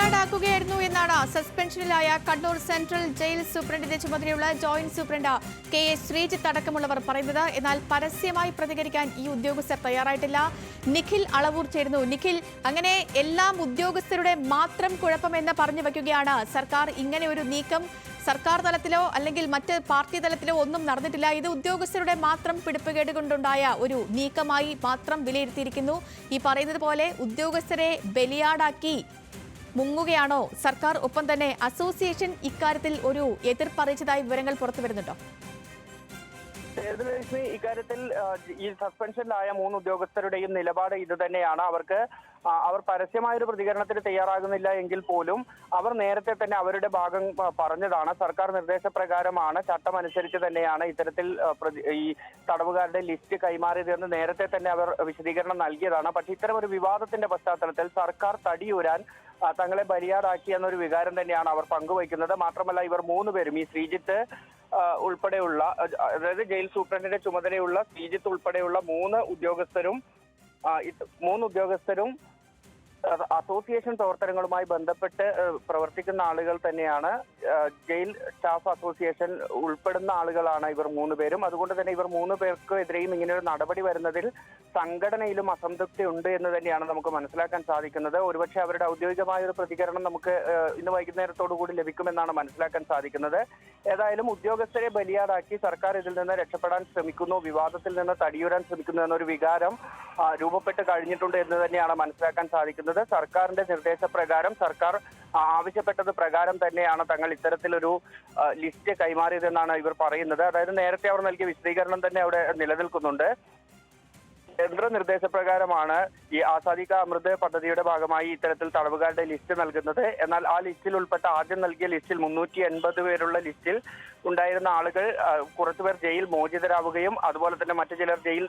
ബലിയാടാക്കുകയായിരുന്നു എന്നാണ് സസ്പെൻഷനിലായ Kannur central jail സൂപ്രണ്ടിന്റെ ചുമതലയുള്ള joint superintendent K S Sreejith അടക്കമുള്ളവർ പറയുന്നത് എന്നാൽ പരസ്യമായി പ്രതികരിക്കാൻ ഈ ഉദ്യോഗസ്ഥർ തയ്യാറായിട്ടില്ല. നിഖിൽ അളവൂർ ചേരുന്നു. നിഖിൽ അങ്ങനെ എല്ലാം ഉദ്യോഗസ്ഥരുടെ മാത്രം കുഴപ്പമെന്ന് പറഞ്ഞു വയ്ക്കുകയാണ്. സർക്കാർ ഇങ്ങനെ ഒരു നീക്കം സർക്കാർ തലത്തിലോ അല്ലെങ്കിൽ മറ്റ് പാർട്ടി തലത്തിലോ ഒന്നും നടന്നിട്ടില്ല. ഇത് ഉദ്യോഗസ്ഥരുടെ മാത്രം പിടിപ്പുകേട് കൊണ്ടുണ്ടായ ഒരു നീക്കമായി മാത്രം വിലയിരുത്തിയിരിക്കുന്നു. ഈ പറയുന്നത് പോലെ ഉദ്യോഗസ്ഥരെ ബലിയാടാക്കി മുങ്ങുകയാണോ? സർക്കാർ ഒപ്പം തന്നെ അസോസിയേഷൻ ഇക്കാര്യത്തിൽ ഒരു എതിർപ്പറിയിച്ചതായി വിവരങ്ങൾ പുറത്തു വരുന്നുണ്ടോ? സേതുലക്ഷ്മി ഇക്കാര്യത്തിൽ ഈ സസ്പെൻഷനിലായ മൂന്ന് ഉദ്യോഗസ്ഥരുടെയും നിലപാട് ഇത് തന്നെയാണ്. അവർക്ക് അവർ പരസ്യമായ ഒരു പ്രതികരണത്തിന് തയ്യാറാകുന്നില്ല എങ്കിൽ പോലും അവർ നേരത്തെ തന്നെ അവരുടെ ഭാഗം പറഞ്ഞതാണ്. സർക്കാർ നിർദ്ദേശപ്രകാരമാണ് ചട്ടം അനുസരിച്ച് തന്നെയാണ് ഇത്തരത്തിൽ ഈ തടവുകാരുടെ ലിസ്റ്റ് കൈമാറിയതെന്ന് നേരത്തെ തന്നെ അവർ വിശദീകരണം നൽകിയതാണ്. പക്ഷേ ഇത്തരം ഒരു വിവാദത്തിന്റെ പശ്ചാത്തലത്തിൽ സർക്കാർ തടിയൂരാൻ തങ്ങളെ ബലിയാടാക്കി എന്നൊരു വികാരം തന്നെയാണ് അവർ പങ്കുവയ്ക്കുന്നത്. മാത്രമല്ല ഇവർ മൂന്ന് പേരും ഈ ശ്രീജിത്ത് ഉൾപ്പെടെയുള്ള അതായത് ജയിൽ സൂപ്രണ്ടിന്റെ ചുമതലയുള്ള ശ്രീജിത്ത് ഉൾപ്പെടെയുള്ള മൂന്ന് ഉദ്യോഗസ്ഥരും മൂന്ന് ഉദ്യോഗസ്ഥരും അസോസിയേഷൻ പ്രവർത്തനങ്ങളുമായി ബന്ധപ്പെട്ട് പ്രവർത്തിക്കുന്ന ആളുകൾ തന്നെയാണ്. ജയിൽ സ്റ്റാഫ് അസോസിയേഷൻ ഉൾപ്പെടുന്ന ആളുകളാണ് ഇവർ മൂന്ന് പേരും. അതുകൊണ്ട് തന്നെ ഇവർ മൂന്ന് പേർക്കെതിരെയും ഇങ്ങനെ ഒരു നടപടി വരുന്നതിൽ സംഘടനയിലും അസംതൃപ്തി ഉണ്ട് എന്ന് തന്നെയാണ് നമുക്ക് മനസ്സിലാക്കാൻ സാധിക്കുന്നത്. ഒരുപക്ഷെ അവരുടെ ഔദ്യോഗികമായ ഒരു പ്രതികരണം നമുക്ക് ഇന്ന് വൈകുന്നേരത്തോടു കൂടി ലഭിക്കുമെന്നാണ് മനസ്സിലാക്കാൻ സാധിക്കുന്നത്. ഏതായാലും ഉദ്യോഗസ്ഥരെ ബലിയാടാക്കി സർക്കാർ ഇതിൽ നിന്ന് രക്ഷപ്പെടാൻ ശ്രമിക്കുന്നു. വിവാദത്തിൽ നിന്ന് തടിയൂരാൻ ശ്രമിക്കുന്നു എന്നൊരു വികാരം രൂപപ്പെട്ട് കഴിഞ്ഞിട്ടുണ്ട് എന്ന് തന്നെയാണ് മനസ്സിലാക്കാൻ സാധിക്കുന്നത്. സർക്കാരിന്റെ നിർദ്ദേശപ്രകാരം സർക്കാർ ആവശ്യപ്പെട്ടത് പ്രകാരം തന്നെയാണ് തങ്ങൾ ഇത്തരത്തിലൊരു ലിസ്റ്റ് കൈമാറിയതെന്നാണ് ഇവർ പറയുന്നത്. അതായത് നേരത്തെ അവർ നൽകിയ വിശദീകരണം തന്നെ അവിടെ നിലനിൽക്കുന്നുണ്ട്. കേന്ദ്ര നിർദ്ദേശപ്രകാരമാണ് ഈ ആസാദിക അമൃത് പദ്ധതിയുടെ ഭാഗമായി ഇത്തരത്തിൽ തടവുകാരുടെ ലിസ്റ്റ് നൽകുന്നത്. എന്നാൽ ആ ലിസ്റ്റിൽ ഉൾപ്പെട്ട ആദ്യം നൽകിയ ലിസ്റ്റിൽ മുന്നൂറ്റി എൺപത് പേരുള്ള ലിസ്റ്റിൽ ഉണ്ടായിരുന്ന ആളുകൾ കുറച്ചുപേർ ജയിൽ മോചിതരാവുകയും അതുപോലെ തന്നെ മറ്റു ചിലർ ജയിൽ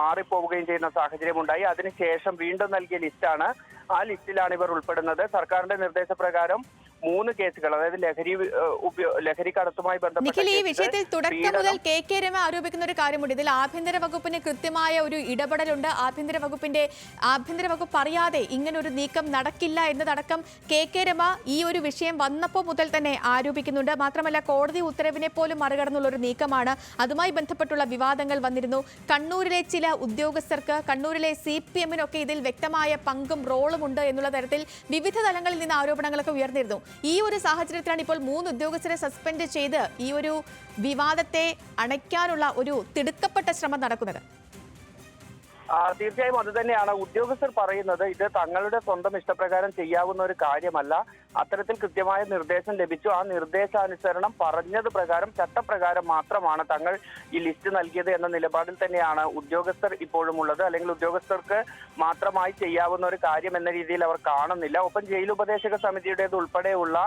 മാറിപ്പോവുകയും ചെയ്യുന്ന സാഹചര്യം ഉണ്ടായി. അതിനുശേഷം വീണ്ടും നൽകിയ ലിസ്റ്റാണ് ആ ലിസ്റ്റിലാണ് ഇവർ ഉൾപ്പെടുന്നത്. സർക്കാരിന്റെ നിർദ്ദേശപ്രകാരം മൂന്ന് കേസുകൾ അതായത് ലഹരി ലഹരി കടത്തുമായി ബന്ധപ്പെട്ട ഈ വിഷയത്തിൽ തുടക്കം മുതൽ കെ കെ രമ ആരോപിക്കുന്ന ഒരു കാര്യമുണ്ട്. ഇതിൽ ആഭ്യന്തര വകുപ്പിന് കൃത്യമായ ഒരു ഇടപെടലുണ്ട്. ആഭ്യന്തര വകുപ്പിന്റെ ആഭ്യന്തര വകുപ്പ് അറിയാതെ ഇങ്ങനെ ഒരു നീക്കം നടക്കില്ല എന്നതടക്കം കെ കെ രമ ഈ ഒരു വിഷയം വന്നപ്പോൾ മുതൽ തന്നെ ആരോപിക്കുന്നുണ്ട്. മാത്രമല്ല കോടതി ഉത്തരവിനെ പോലും മറികടന്നുള്ള ഒരു നീക്കമാണ്. അതുമായി ബന്ധപ്പെട്ടുള്ള വിവാദങ്ങൾ വന്നിരുന്നു. കണ്ണൂരിലെ ചില ഉദ്യോഗസ്ഥർക്ക് കണ്ണൂരിലെ സി പി എമ്മിനൊക്കെ ഇതിൽ വ്യക്തമായ പങ്കും റോളും ഉണ്ട് എന്നുള്ള തരത്തിൽ വിവിധ തലങ്ങളിൽ നിന്ന് ആരോപണങ്ങളൊക്കെ ഉയർന്നിരുന്നു. ഈ ഒരു സാഹചര്യത്തിലാണ് ഇപ്പോൾ മൂന്ന് ഉദ്യോഗസ്ഥരെ സസ്പെൻഡ് ചെയ്ത് ഈ ഒരു വിവാദത്തെ അണയ്ക്കാനുള്ള ഒരു തിടുക്കപ്പെട്ട ശ്രമം നടക്കുന്നത്. തീർച്ചയായും അത് തന്നെയാണ്. ഉദ്യോഗസ്ഥർ പറയുന്നത് ഇത് തങ്ങളുടെ സ്വന്തം ഇഷ്ടപ്രകാരം ചെയ്യാവുന്ന ഒരു കാര്യമല്ല. അത്തരത്തിൽ കൃത്യമായ നിർദ്ദേശം ലഭിച്ചു. ആ നിർദ്ദേശാനുസരണം പറഞ്ഞത് പ്രകാരം ചട്ടപ്രകാരം മാത്രമാണ് തങ്ങൾ ഈ ലിസ്റ്റ് നൽകിയത് എന്ന നിലപാടിൽ തന്നെയാണ് ഉദ്യോഗസ്ഥർ ഇപ്പോഴും ഉള്ളത്. അല്ലെങ്കിൽ ഉദ്യോഗസ്ഥർക്ക് മാത്രമായി ചെയ്യാവുന്ന ഒരു കാര്യം എന്ന രീതിയിൽ അവർ കാണുന്നില്ല. ഒപ്പം ജയിൽ ഉപദേശക സമിതിയുടേത് ഉൾപ്പെടെയുള്ള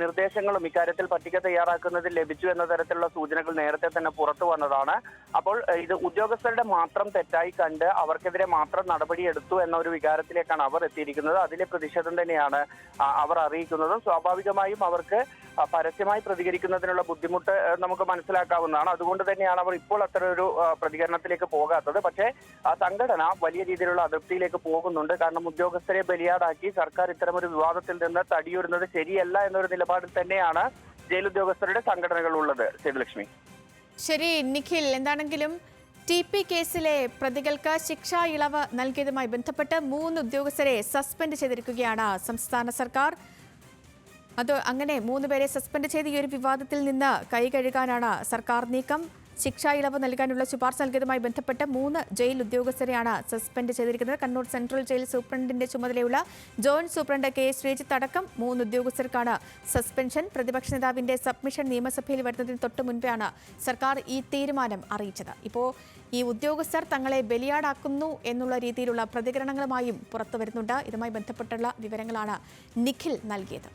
നിർദ്ദേശങ്ങളും ഇക്കാര്യത്തിൽ പട്ടിക തയ്യാറാക്കുന്നതിൽ ലഭിച്ചു എന്ന തരത്തിലുള്ള സൂചനകൾ നേരത്തെ തന്നെ പുറത്തു വന്നതാണ്. അപ്പോൾ ഇത് ഉദ്യോഗസ്ഥരുടെ മാത്രം തെറ്റായി കണ്ട് അവർക്കെതിരെ മാത്രം നടപടിയെടുത്തു എന്ന ഒരു വികാരത്തിലേക്കാണ് അവർ എത്തിയിരിക്കുന്നത്. അതിലെ പ്രതിഷേധം തന്നെയാണ് അവർ അറിയിക്കുന്നത്. സ്വാഭാവികമായും അവർക്ക് പരസ്യമായി പ്രതികരിക്കുന്നതിനുള്ള ബുദ്ധിമുട്ട് നമുക്ക് മനസ്സിലാക്കാവുന്നതാണ്. അതുകൊണ്ട് തന്നെയാണ് അവർ ഇപ്പോൾ അത്ര ഒരു പ്രതികരണത്തിലേക്ക് പോകാത്തത്. പക്ഷേ സംഘടന വലിയ രീതിയിലുള്ള അതൃപ്തിയിലേക്ക് പോകുന്നുണ്ട്. കാരണം ഉദ്യോഗസ്ഥരെ ബലിയാടാക്കി സർക്കാർ ഇത്തരമൊരു വിവാദത്തിൽ നിന്ന് തടിയൂരുന്നത് ശരിയല്ല എന്നൊരു നിലപാടിൽ തന്നെയാണ് ജയിൽ ഉദ്യോഗസ്ഥരുടെ സംഘടനകൾ ഉള്ളത് സേതുലക്ഷ്മി. ശരി നിഖിൽ എന്താണെങ്കിലും ടി പി കേസിലെ പ്രതികൾക്ക് ശിക്ഷാ ഇളവ് നൽകിയതുമായി ബന്ധപ്പെട്ട് മൂന്ന് ഉദ്യോഗസ്ഥരെ സസ്പെൻഡ് ചെയ്തിരിക്കുകയാണ് സംസ്ഥാന സർക്കാർ. അത് അങ്ങനെ മൂന്ന് പേരെ സസ്പെൻഡ് ചെയ്ത് ഈ ഒരു വിവാദത്തിൽ നിന്ന് കൈകഴുകാനാണ് സർക്കാർ നീക്കം. ശിക്ഷാ ഇളവ് നൽകാനുള്ള ശുപാർശ നൽകിയതുമായി ബന്ധപ്പെട്ട് മൂന്ന് ജയിൽ ഉദ്യോഗസ്ഥരെയാണ് സസ്പെൻഡ് ചെയ്തിരിക്കുന്നത്. കണ്ണൂർ സെൻട്രൽ ജയിൽ സൂപ്രണ്ടിന്റെ ചുമതലയുള്ള ജോയിന്റ് സൂപ്രണ്ട് കെ ശ്രീജിത്ത് അടക്കം മൂന്ന് ഉദ്യോഗസ്ഥർക്കാണ് സസ്പെൻഷൻ. പ്രതിപക്ഷ നേതാവിന്റെ സബ്മിഷൻ നിയമസഭയിൽ വരുന്നതിന് തൊട്ട് മുൻപെയാണ് സർക്കാർ ഈ തീരുമാനം അറിയിച്ചത്. ഇപ്പോൾ ഈ ഉദ്യോഗസ്ഥർ തങ്ങളെ ബലിയാടാക്കുന്നു എന്നുള്ള രീതിയിലുള്ള പ്രതികരണങ്ങളുമായും പുറത്തു വരുന്നുണ്ട്. ഇതുമായി ബന്ധപ്പെട്ടുള്ള വിവരങ്ങളാണ് നിഖിൽ നൽകിയത്.